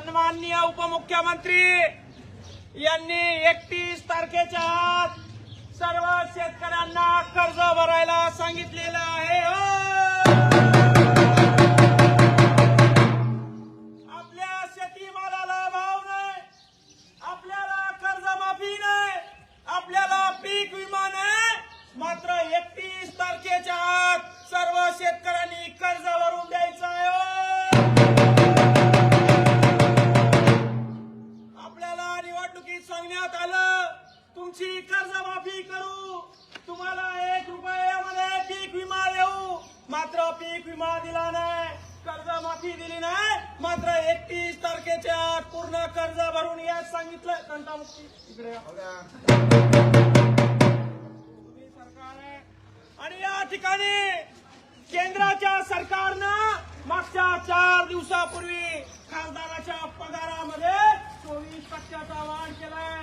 सन्माननीय उपमुख्यमंत्री यांनी एकतीस तारखेच्या सर्व शेतकऱ्यांना कर्ज भरायला सांगितलेलं आहे. हो! निवडणुकीत सांगण्यात आलं तुमची कर्जमाफी करू. तुम्हाला एक रुपयामध्ये पीक विमा देऊ. मात्र पीक विमा दिला नाही कर्जमाफी दिली नाही. मात्र एकतीस तारखेच्या आत पूर्ण कर्ज भरून याच सांगितलं. तंटामुक्ती इकडे सरकार आणि या ठिकाणी केंद्राच्या सरकारनं मागच्या चार दिवसापूर्वी खासदाराच्या पगारामध्ये चोवीस टक्क्याचा वाढ केलाय